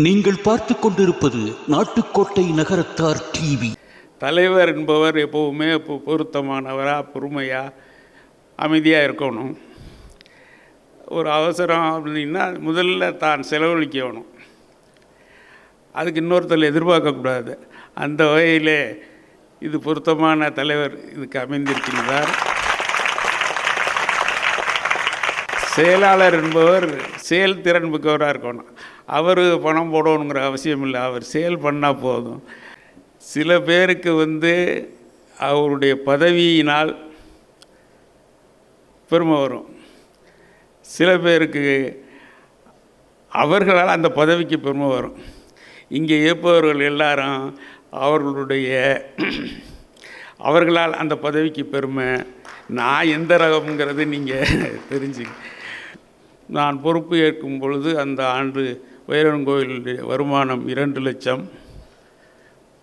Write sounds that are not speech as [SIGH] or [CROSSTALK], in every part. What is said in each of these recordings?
நீங்கள் பார்த்து கொண்டிருப்பது நாட்டுக்கோட்டை நகரத்தார் டிவி. தலைவர் என்பவர் எப்போவுமே பொருத்தமானவராக பொறுமையாக அமைதியாக இருக்கணும். ஒரு அவசரம் அப்படின்னா முதல்ல தான் செலவழிக்கணும். அதுக்கு இன்னொருத்தர் எதிர்பார்க்கக்கூடாது அந்த வகையிலே இது பொருத்தமான தலைவர் இதுக்கு அமைந்திருக்கின்றார். செயலாளர் என்பவர் செயல்திறன் மிக்கவராக இருக்கணும். அவர் பணம் போடணுங்கிற அவசியம் இல்லை. அவர் செயல் பண்ணால் போதும். சில பேருக்கு வந்து அவருடைய பதவியினால் பெருமை வரும். சில பேருக்கு அவர்களால் அந்த பதவிக்கு பெருமை வரும். இங்கே இருப்பவர்கள் எல்லாரும் அவர்களுடைய [CLEARS THROAT] அவர்களால் அந்த பதவிக்கு பெருமை. நான் எந்த ரகம்ங்கிறது நீங்கள் [LAUGHS] தெரிஞ்சுங்க நான் பொறுப்பு ஏற்கும் பொழுது அந்த ஆண்டு வைரவன் கோயிலுடைய வருமானம் இரண்டு லட்சம்.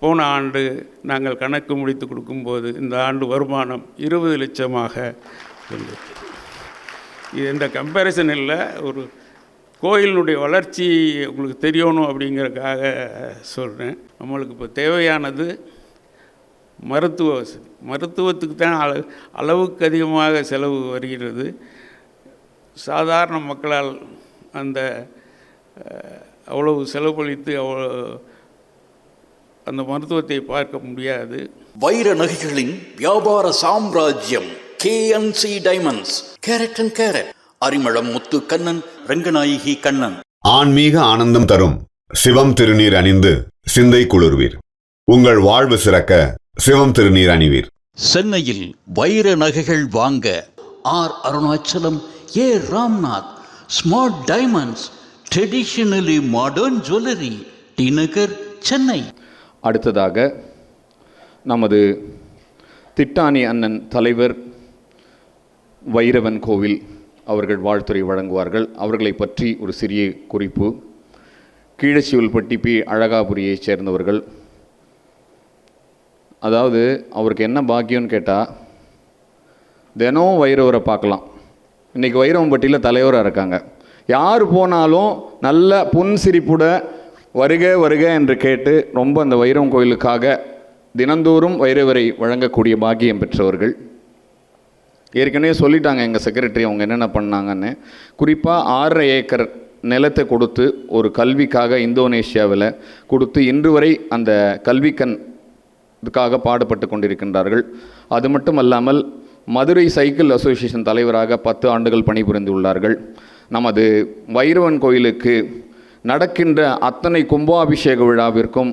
போன ஆண்டு நாங்கள் கணக்கு முடித்து கொடுக்கும்போது இந்த ஆண்டு வருமானம் இருபது லட்சமாக இருந்தது. இது இந்த கம்பேரிசன் இல்லை. ஒரு கோயிலினுடைய வளர்ச்சி உங்களுக்கு தெரியணும் அப்படிங்கிறதுக்காக சொல்கிறேன் நம்மளுக்கு இப்போ தேவையானது மருத்துவ வசதி. மருத்துவத்துக்கு தான் அள அளவுக்கு அதிகமாக செலவு வருகிறது. சாதாரண மக்களால் அந்த அவ்வளவு செலவழித்து அவ்வளோ அந்த மருத்துவத்தை பார்க்க முடியாது. வைர நகைகளின் வியாபார சாம்ராஜ்யம் KNC diamonds carat and carat Arimalam Muthu Kannan Ranganayaki Kannan. ஆன்மீக ஆனந்தம் தரும் சிவம் திருநீர் அணிந்து சிந்தை குளிர்வீர். உங்கள் வாழ்வு சிறக்க சிவம் திருநீர் அணிவீர். சென்னையில் வைர நகைகள் வாங்க R Arunachalam A Ramnath smart diamonds traditionally modern jewellery T Nagar Chennai அடுத்ததாக நமது திட்டானி அண்ணன் தலைவர் வைரவன் கோவில் அவர்கள் வாழ்த்துறை வழங்குவார்கள். அவர்களை பற்றி ஒரு சிறிய குறிப்பு. கீழச்சிவல்பட்டி பி. அழகாபுரியைச் சேர்ந்தவர்கள். அதாவது அவருக்கு என்ன பாக்கியம்னு கேட்டால் தினம் வைரவரை பார்க்கலாம். இன்றைக்கி வைரவம்பட்டியில் தலைவராக இருக்காங்க. யார் போனாலும் நல்ல புன்சிரிப்புட வருக வருக என்று கேட்டு ரொம்ப அந்த வைரவம் கோயிலுக்காக தினந்தோறும் வைரவரை வழங்கக்கூடிய பாக்கியம் பெற்றவர்கள். ஏற்கனவே சொல்லிட்டாங்க எங்கள் செக்ரட்டரி அவங்க என்னென்ன பண்ணாங்கன்னு. குறிப்பாக ஆறரை ஏக்கர் நிலத்தை கொடுத்து ஒரு கல்விக்காக இந்தோனேஷியாவில் கொடுத்து இன்று வரை அந்த கல்விக்கண் இதுக்காக பாடுபட்டு கொண்டிருக்கின்றார்கள். அது மட்டும் அல்லாமல் மதுரை சைக்கிள் அசோசியேஷன் தலைவராக பத்து ஆண்டுகள் பணிபுரிந்துள்ளார்கள் நமது வைரவன் கோயிலுக்கு நடக்கின்ற அத்தனை கும்பாபிஷேக விழாவிற்கும்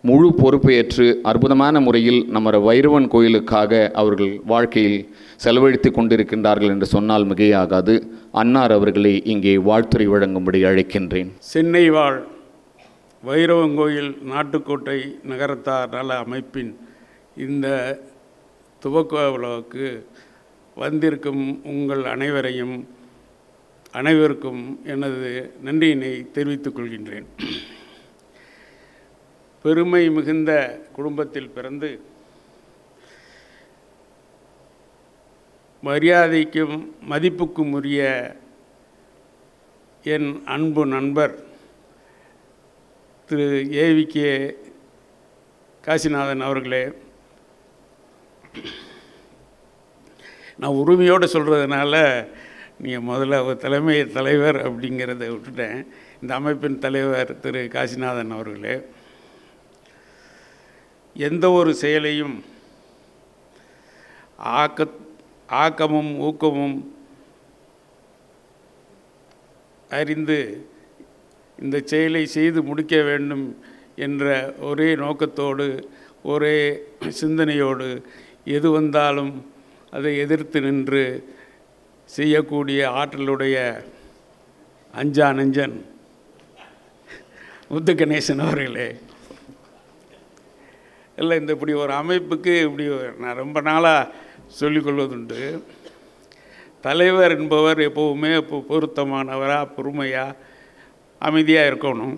முழு பொறுப்பேற்று அற்புதமான முறையில் நம்ம வைரவன் கோயிலுக்காக அவர்கள் வாழ்க்கையில் செலவழித்து கொண்டிருக்கின்றார்கள் என்று சொன்னால் மிகையாகாது. அன்னார் அவர்களை இங்கே வாழ்த்துறை வழங்கும்படி அழைக்கின்றேன். சென்னை வாழ் வைரவன் கோயில் நாட்டுக்கோட்டை நகரத்தார் நல அமைப்பின் இந்த துவக்க விழாவுக்கு வந்திருக்கும் உங்கள் அனைவரையும் அனைவருக்கும் எனது நன்றியினை தெரிவித்துக் கொள்கின்றேன். பெருமை மிகுந்த குடும்பத்தில் பிறந்து மரியாதைக்கும் மதிப்புக்கும் உரிய என் அன்பு நண்பர் திரு ஏவிகே காசிநாதன் அவர்களே நான் உரிமையோடு சொல்கிறதுனால நீங்கள் முதல்ல அவர் தலைமை தலைவர் அப்படிங்கிறத விட்டுட்டேன். இந்த அமைப்பின் தலைவர் திரு காசிநாதன் அவர்களே எந்த ஒரு செயலையும் ஆக்க ஆக்கமும் ஊக்கமும் அறிந்து இந்த செயலை செய்து முடிக்க வேண்டும் என்ற ஒரே நோக்கத்தோடு ஒரே சிந்தனையோடு எது வந்தாலும் அதை எதிர்த்து நின்று செய்யக்கூடிய ஆற்றலுடைய அஞ்சா நஞ்சன் முத்து கணேசன் அவர்களே. இல்லை இந்த இப்படி ஒரு அமைப்புக்கு இப்படி நான் ரொம்ப நாளாக சொல்லிக்கொள்வதுண்டு தலைவர் என்பவர் எப்போவுமே இப்போ பொருத்தமானவராக பொறுமையாக அமைதியாக இருக்கணும்.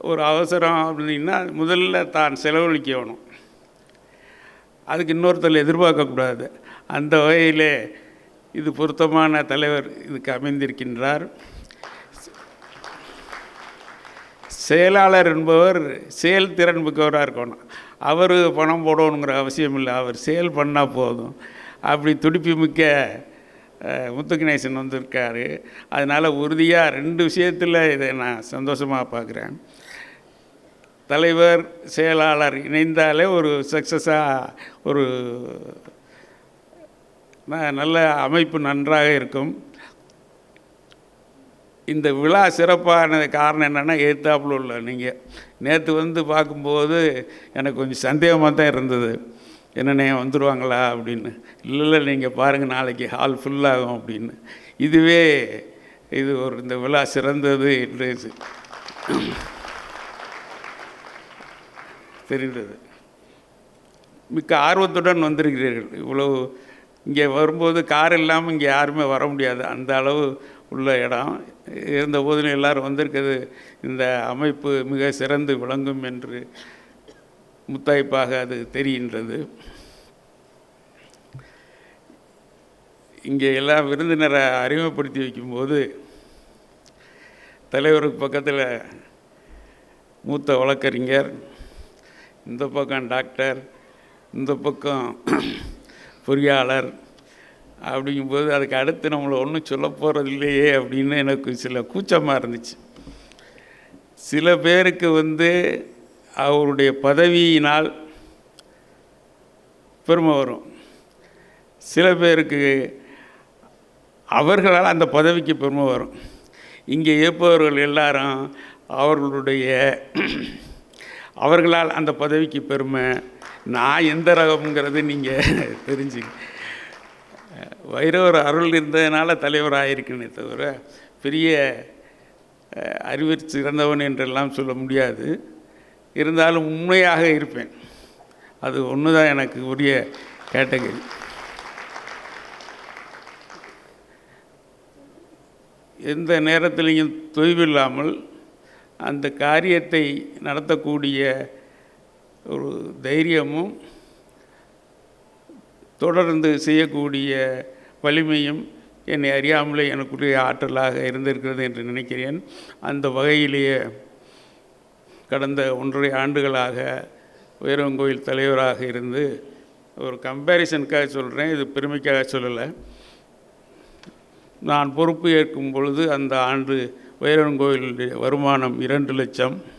ஒரு அவசரம் அப்படின்னா முதல்ல தான் செலவழிக்கணும். அதுக்கு இன்னொருத்தர் எதிர்பார்க்கக்கூடாது. அந்த வகையிலே இது பொருத்தமான தலைவர் இதுக்கு அமைந்திருக்கின்றார். செயலாளர் என்பவர் செயல்திறன் மிக்கவராக இருக்கணும். அவர் பணம் போடணுங்கிற அவசியம் இல்லை. அவர் செயல் பண்ணால் போதும். அப்படி துடிப்பு மிக்க முத்துகணேசன் வந்திருக்காரு. அதனால் உறுதியாக ரெண்டு விஷயத்தில் இதை நான் சந்தோஷமாக பார்க்குறேன். தலைவர் செயலாளர் இணைந்தாலே ஒரு சக்ஸஸாக ஒரு நல்ல அமைப்பு நன்றாக இருக்கும். இந்த விழா சிறப்பானது காரணம் என்னென்னா ஏத்தாப்புல உள்ள நீங்கள் நேற்று வந்து பார்க்கும்போது எனக்கு கொஞ்சம் சந்தேகமாக தான் இருந்தது. என்னென்ன வந்துடுவாங்களா அப்படின்னு. இல்லை இல்லை நீங்கள் பாருங்கள் நாளைக்கு ஹால் ஃபுல்லாகும் அப்படின்னு. இதுவே இது ஒரு இந்த விழா சிறந்தது என்று தெரிந்தது. மிக்க ஆர்வத்துடன் வந்திருக்கிறீர்கள். இவ்வளவு இங்கே வரும்போது கார் இல்லாமல் இங்கே யாருமே வர முடியாது. அந்த அளவு உள்ள இடம். இருந்த போதிலும் எல்லாரும் வந்திருக்கிறது இந்த அமைப்பு மிக சிறந்து விளங்கும் என்று முத்தாய்ப்பாக அது தெரிகின்றது. இங்கே எல்லாம் விருந்தினரை அறிமுகப்படுத்தி வைக்கும்போது தலைவருக்கு பக்கத்தில் மூத்த வழக்கறிஞர் இந்த பக்கம் டாக்டர் இந்த பக்கம் பொறியாளர் அப்படிங்கும்போது அதுக்கு அடுத்து நம்மளை ஒன்றும் சொல்ல போகிறது இல்லையே அப்படின்னு எனக்கு சில கூச்சமாக இருந்துச்சு. சில பேருக்கு வந்து அவருடைய பதவியினால் பெருமை வரும். சில பேருக்கு அவர்களால் அந்த பதவிக்கு பெருமை வரும். இங்கே இருப்பவர்கள் எல்லாரும் அவர்களுடைய அவர்களால் அந்த பதவிக்கு பெருமை நான் எந்த ரகம்ங்கிறது நீங்கள் தெரிஞ்சு வைரவர் அருள் இருந்ததுனால தலைவர் ஆயிருக்குன்னு தவிர பெரிய அஹ், அறிவிற் சிறந்தவன் என்றெல்லாம் சொல்ல முடியாது. இருந்தாலும் உண்மையாக இருப்பேன். அது ஒன்று தான் எனக்கு உரிய கேட்டகரி. எந்த நேரத்திலையும் தொய்வில்லாமல் அந்த காரியத்தை நடத்தக்கூடிய ஒரு தைரியமும் தொடர்ந்து செய்யக்கூடிய வலிமையும் என்னை அறியாமலே எனக்குரிய ஆற்றலாக இருந்திருக்கிறது என்று நினைக்கிறேன். அந்த வகையிலேயே கடந்த ஒன்றரை ஆண்டுகளாக உயரங்கோயில் தலைவராக இருந்து ஒரு கம்பேரிசனுக்காக சொல்கிறேன் இது பெருமைக்காக சொல்லலை. நான் பொறுப்பு ஏற்கும் பொழுது அந்த ஆண்டு வைரங்கோயிலுடைய வருமானம் இரண்டு லட்சம்.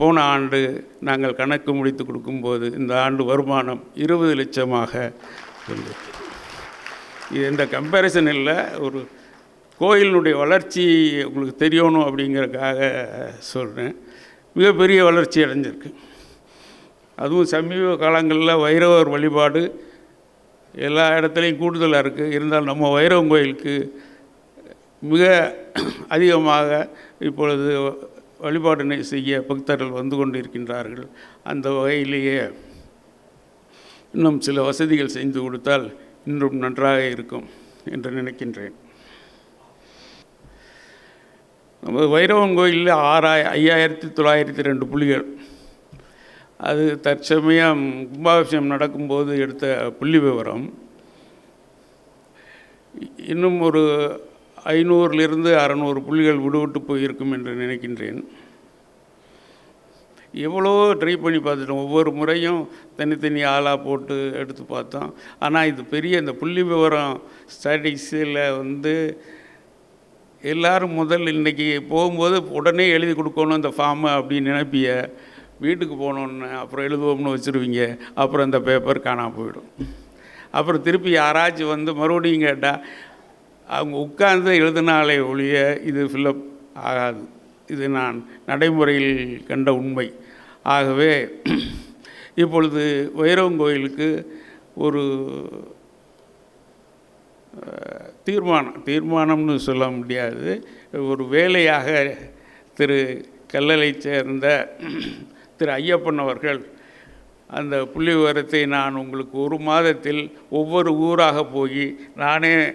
போன ஆண்டு நாங்கள் கணக்கு முடித்து கொடுக்கும்போது இந்த ஆண்டு வருமானம் இருபது லட்சமாக இருந்தது. இது எந்த கம்பேரிசன் இல்லை. ஒரு கோயிலினுடைய வளர்ச்சி உங்களுக்கு தெரியணும் அப்படிங்கிறதுக்காக சொல்கிறேன் மிகப்பெரிய வளர்ச்சி அடைஞ்சிருக்கு. அதுவும் சமீப காலங்களில் வைரவர் வழிபாடு எல்லா இடத்துலையும் கூடுதலாக இருக்குது இருந்தாலும் நம்ம வைரவன் கோயிலுக்கு மிக அதிகமாக இப்பொழுது வழிபாடினை செய்ய பக்தர்கள் வந்து கொண்டிருக்கின்றார்கள். அந்த வகையிலேயே இன்னும் சில வசதிகள் செய்து கொடுத்தால் இன்னும் நன்றாக இருக்கும் என்று நினைக்கின்றேன். நம்ம வைரவன் கோயிலில் ஆறாய் ஐயாயிரத்தி தொள்ளாயிரத்தி ரெண்டு புள்ளிகள் அது தற்சமயம் கும்பாபிஷேகம் நடக்கும்போது எடுத்த புள்ளி விவரம் இன்னும் ஒரு ஐநூறிலிருந்து அறநூறு புள்ளிகள் விடுவிட்டு போயிருக்கும் என்று நினைக்கின்றேன். எவ்வளோ ட்ரை பண்ணி பார்த்துட்டோம். ஒவ்வொரு முறையும் தனித்தனி ஆளாக போட்டு எடுத்து பார்த்தோம். ஆனால் இது பெரிய இந்த புள்ளி விவரம் ஸ்டாட்டிக்ஸில் வந்து எல்லோரும் முதல் இன்றைக்கி போகும்போது உடனே எழுதி கொடுக்கணும் அந்த ஃபார்மை அப்படின்னு நினைப்பிய வீட்டுக்கு போனோன்னு அப்புறம் எழுதுவோம்னு வச்சுருவீங்க. அப்புறம் அந்த பேப்பர் காணாமல் போயிடும். அப்புறம் திருப்பி யாராச்சும் வந்து மறுபடியும் கேட்டால் அவங்க உட்கார்ந்து எழுதினாலே ஒழிய இது ஃபில்லப் ஆகாது. இது நான் நடைமுறையில் கண்ட உண்மை. ஆகவே இப்பொழுது வைரவன் கோயிலுக்கு ஒரு தீர்மானம் தீர்மானம்னு சொல்ல முடியாது. ஒரு வேலையாக திரு கல்லலை சேர்ந்த திரு ஐயப்பன் அவர்கள் அந்த புள்ளி விவரத்தை நான் உங்களுக்கு ஒரு மாதத்தில் ஒவ்வொரு ஊராக போய் நானே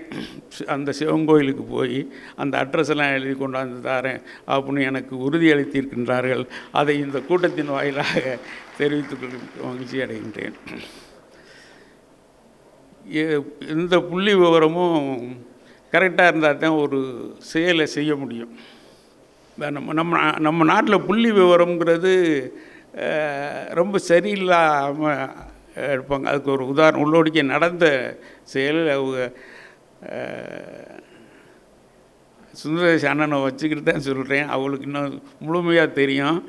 அந்த சிவன் கோயிலுக்கு போய் அந்த அட்ரஸ் எல்லாம் எழுதி கொண்டாந்து தாரேன் அப்படின்னு எனக்கு உறுதியளித்திருக்கின்றார்கள் அதை இந்த கூட்டத்தின் வாயிலாக தெரிவித்துக் கொள்ள மகிழ்ச்சி அடைகின்றேன். எ- இந்த புள்ளி விவரமும் கரெக்டாக இருந்தால் தான் ஒரு செயலை செய்ய முடியும். நம்ம நம்ம நம்ம நாட்டில் புள்ளி விவரங்கிறது ரொம்ப சரியில்லாமல் இருப்பாங்க. அதுக்கு ஒரு உதாரணம் உள்ளோடிக்க நடந்த செயல் அவங்க சுந்தரேஷ் அண்ணனை வச்சுக்கிட்டு தான் சொல்கிறேன் அவளுக்கு இன்னும் முழுமையாக தெரியும்.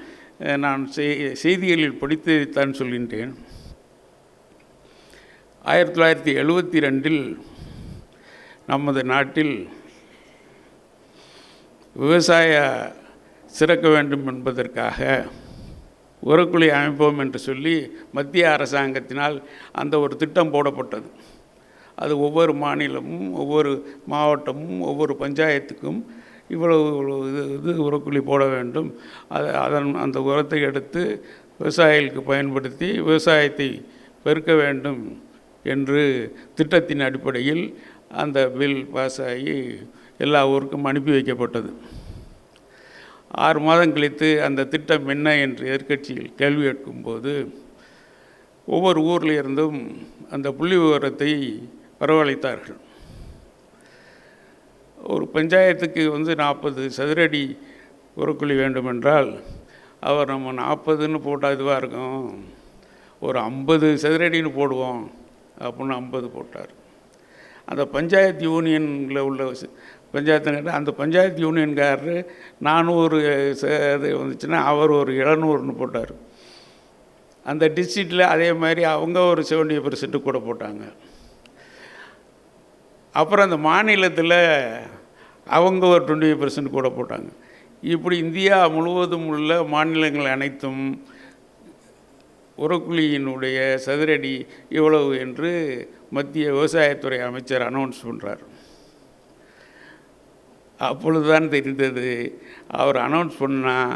நான் செய்திகளில் படித்துத்தான் சொல்கின்றேன். ஆயிரத்தி தொள்ளாயிரத்தி எழுபத்தி ரெண்டில் நமது நாட்டில் விவசாய சிறக்க வேண்டும் என்பதற்காக உரக்குழி அமைப்போம் என்று சொல்லி மத்திய அரசாங்கத்தினால் அந்த ஒரு திட்டம் போடப்பட்டது. அது ஒவ்வொரு மாநிலமும் ஒவ்வொரு மாவட்டமும் ஒவ்வொரு பஞ்சாயத்துக்கும் இவ்வளவு இது இது உரக்குழி போட வேண்டும். அது அதன் அந்த உரத்தை எடுத்து விவசாயிகளுக்கு பயன்படுத்தி விவசாயத்தை பெருக்க வேண்டும் என்று திட்டத்தின் அடிப்படையில் அந்த பில் பாஸ் ஆகி எல்லா ஊருக்கும் அனுப்பி வைக்கப்பட்டது. ஆறு மாதம் கழித்து அந்த திட்டம் என்ன என்று எதிர்க்கட்சிகள் கேள்வி கேட்கும்போது ஒவ்வொரு ஊரில் இருந்தும் அந்த புள்ளி விவரத்தை வரவழைத்தார்கள். ஒரு பஞ்சாயத்துக்கு வந்து நாற்பது சதுரடி உரக்குழி வேண்டுமென்றால் அவர் நம்ம நாற்பதுன்னு போட்டால் இதுவாக இருக்கும்? ஒரு ஐம்பது சதுரடின்னு போடுவோம் அப்படின்னு ஐம்பது போட்டார். அந்த பஞ்சாயத்து யூனியனில் உள்ள பஞ்சாயத்துங்கிட்ட அந்த பஞ்சாயத்து யூனியன்காரரு நானூறு ச- இது வந்துச்சுன்னா அவர் ஒரு எழுநூறுன்னு போட்டார். அந்த டிஸ்ட்ரிக்டில் அதே மாதிரி அவங்க ஒரு செவன்டி பர்சன்ட் கூட போட்டாங்க. அப்புறம் அந்த மாநிலத்தில் அவங்க ஒரு டுவெண்ட்டி பர்சன்ட் கூட போட்டாங்க. இப்படி இந்தியா முழுவதும் உள்ள மாநிலங்கள் அனைத்தும் உரக்குழியினுடைய சதுரடி இவ்வளவு என்று மத்திய விவசாயத்துறை அமைச்சர் அனௌன்ஸ் பண்ணுறார் அப்பொழுதுதான் தெரிந்தது. அவர் அனௌன்ஸ் பண்ணால்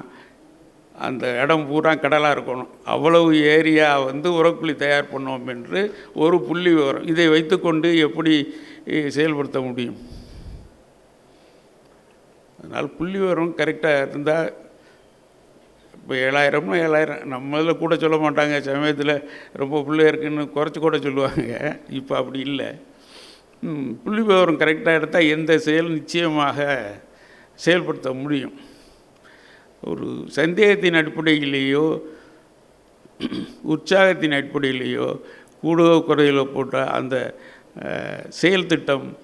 அந்த இடம் பூரா கடலாக இருக்கணும். அவ்வளவு ஏரியா வந்து உரக்குழி தயார் பண்ணோம் என்று ஒரு புள்ளி விவரம். இதை வைத்துக்கொண்டு எப்படி செயல்படுத்த முடியும்? அதனால் புள்ளி விவரம் கரெக்டாக இருந்தால் இப்போ ஏழாயிரம்னா ஏழாயிரம். நம்ம இதில் கூட சொல்ல மாட்டாங்க. சமயத்தில் ரொம்ப புள்ளி இருக்குன்னு குறைச்சி கூட சொல்லுவாங்க. இப்போ அப்படி இல்லை. புள்ளி விவரம் கரெக்டாக எடுத்தால் எந்த செயல் நிச்சயமாக செயல்படுத்த முடியும்? ஒரு சந்தேகத்தின் அடிப்படையிலேயோ உற்சாகத்தின் அடிப்படையிலேயோ கூடுதோ குறையிலோ போட்ட அந்த செயல் திட்டம்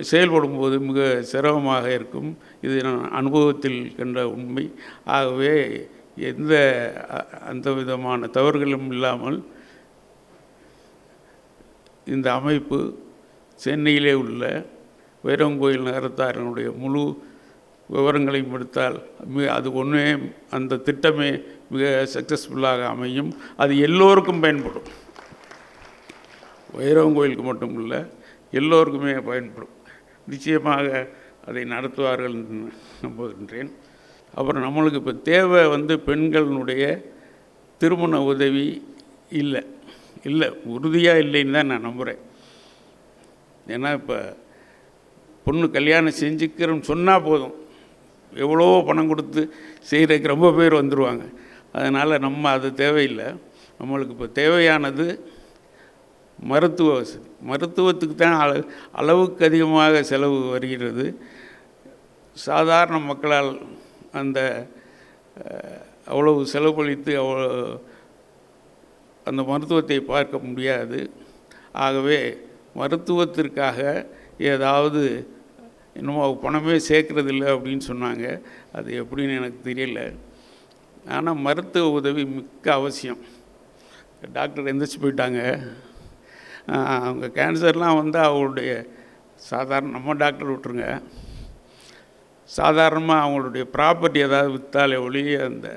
செயல்படும் செயல்படும்போது மிக சிரமமாக இருக்கும். இது நான் அனுபவத்தில் கண்ட உண்மை. ஆகவே எந்த அ- அந்த விதமான தவறுகளும் இல்லாமல் இந்த அமைப்பு சென்னையிலே உள்ள வைரங்கோயில் நகரத்தாரனுடைய முழு விவரங்களையும் எடுத்தால் மிக அது ஒன்றே அந்த திட்டமே மிக சக்ஸஸ்ஃபுல்லாக அமையும். அது எல்லோருக்கும் பயன்படும். வைரவங்கோயிலுக்கு மட்டும் இல்லை எல்லோருக்குமே பயன்படும். நிச்சயமாக அதை நடத்துவார்கள் என்று நம்புகின்றேன். அப்புறம் நம்மளுக்கு இப்போ தேவை வந்து பெண்களினுடைய திருமண உதவி இல்லை. இல்லை உறுதியாக இல்லைன்னு தான் நான் நம்புகிறேன் ஏன்னா இப்போ பொண்ணு கல்யாணம் செஞ்சுக்கிறோன்னு சொன்னால் போதும். எவ்வளோ பணம் கொடுத்து செய்கிறதுக்கு ரொம்ப பேர் வந்துடுவாங்க அதனால் நம்ம அது தேவையில்லை. நம்மளுக்கு இப்போ தேவையானது மருத்துவ வசதி. மருத்துவத்துக்கு தான் அள அளவுக்கு அதிகமாக செலவு வருகிறது. சாதாரண மக்களால் அந்த அவ்வளவு செலவழித்து அவ்வளோ அந்த மருத்துவத்தை பார்க்க முடியாது. ஆகவே மருத்துவத்திற்காக ஏதாவது இன்னமும் பணமே சேர்க்கறதில்ல அப்படின்னு சொன்னாங்க. அது எப்படின்னு எனக்கு தெரியல. ஆனால் மருத்துவ உதவி மிக்க அவசியம். டாக்டர் எந்திரிச்சு போயிட்டாங்க. அவங்க கேன்சர்லாம் வந்து அவங்களுடைய சாதாரண நம்ம டாக்டர் விட்டுருங்க. சாதாரணமாக அவங்களுடைய ப்ராப்பர்ட்டி ஏதாவது விற்றாலே ஒழிய அந்த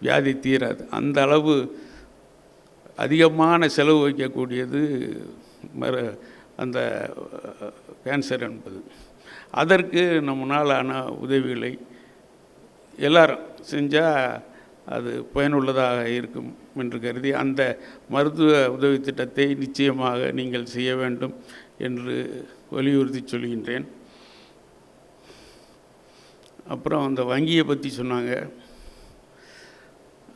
வியாதி தீராது. அந்த அளவு அதிகமான செலவு வைக்கக்கூடியது மறு அந்த கேன்சர் என்பது. அதற்கு நம்மளாலான உதவிகளை எல்லாரும் செஞ்சால் அது பயனுள்ளதாக இருக்கும் என்று கருதி அந்த மருத்துவ உதவி திட்டத்தை நிச்சயமாக நீங்கள் செய்ய வேண்டும் என்று வலியுறுத்தி சொல்கின்றேன். அப்புறம் அந்த வங்கியை பற்றி சொன்னாங்க.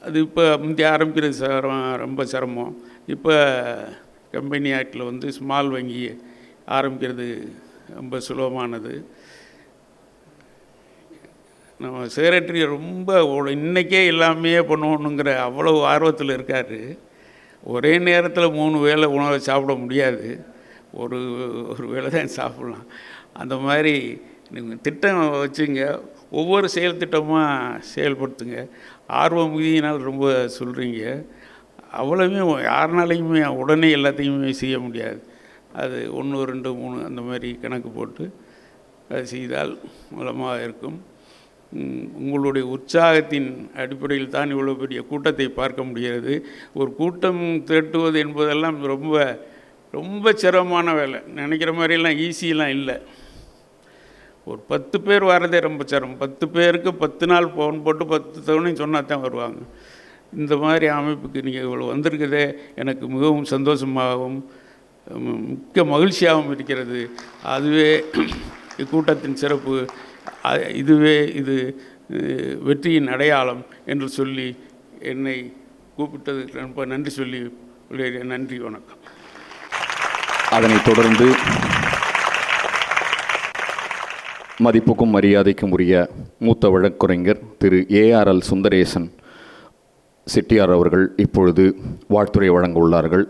அது இப்போ முந்தைய ஆரம்பிக்கிறது சிரமம் ரொம்ப சிரமம். இப்போ கம்பெனி ஆக்டில் வந்து ஸ்மால் வங்கி ஆரம்பிக்கிறது ரொம்ப சுலபமானது. நம்ம செக்ரட்டரி ரொம்ப இன்றைக்கே எல்லாமே பண்ணணுங்கிற அவ்வளோ ஆர்வத்தில் இருக்கார். ஒரே நேரத்தில் மூணு வேளை உணவை சாப்பிட முடியாது. ஒரு ஒரு வேளை தான் சாப்பிட்லாம். அந்த மாதிரி நீங்கள் திட்டம் வச்சுங்க. ஒவ்வொரு செயல் திட்டமாக செயல்படுத்துங்க. ஆர்வம் மிகுதியினால் ரொம்ப சொல்கிறீங்க அவ்வளவுமே யாருனாலையுமே உடனே எல்லாத்தையுமே செய்ய முடியாது. அது ஒன்று ரெண்டு மூணு அந்த மாதிரி கணக்கு போட்டு அது செய்தால் மூலமாக இருக்கும். உங்களுடைய உற்சாகத்தின் அடிப்படையில் தான் இவ்வளோ பெரிய கூட்டத்தை பார்க்க முடிகிறது. ஒரு கூட்டம் திரட்டுவது என்பதெல்லாம் ரொம்ப ரொம்ப சிரமமான வேலை. நினைக்கிற மாதிரிலாம் ஈஸியெலாம் இல்லை. ஒரு பத்து பேர் வர்றதே ரொம்ப சிரமம். பத்து பேருக்கு பத்து நாள் ஃபோன் போட்டு பத்து தவணையும் சொன்னால் தான் வருவாங்க. இந்த மாதிரி அமைப்புக்கு நீங்கள் இவ்வளோ வந்திருக்குதே எனக்கு மிகவும் சந்தோஷமாகவும் மிக்க மகிழ்ச்சியாகவும் இருக்கிறது. அதுவே இக்கூட்டத்தின் சிறப்பு. இதுவே இது வெற்றியின் அடையாளம் என்று சொல்லி என்னை கூப்பிட்டதுக்கு ரொம்ப நன்றி சொல்லி நன்றி வணக்கம். அதனைத் தொடர்ந்து மதிப்புக்கும் மரியாதைக்கும் உரிய மூத்த வழக்குரைஞர் திரு ஏஆர்எல் சுந்தரேசன் செட்டியார் அவர்கள் இப்பொழுது வாழ்த்துறை வழங்க உள்ளார்கள்.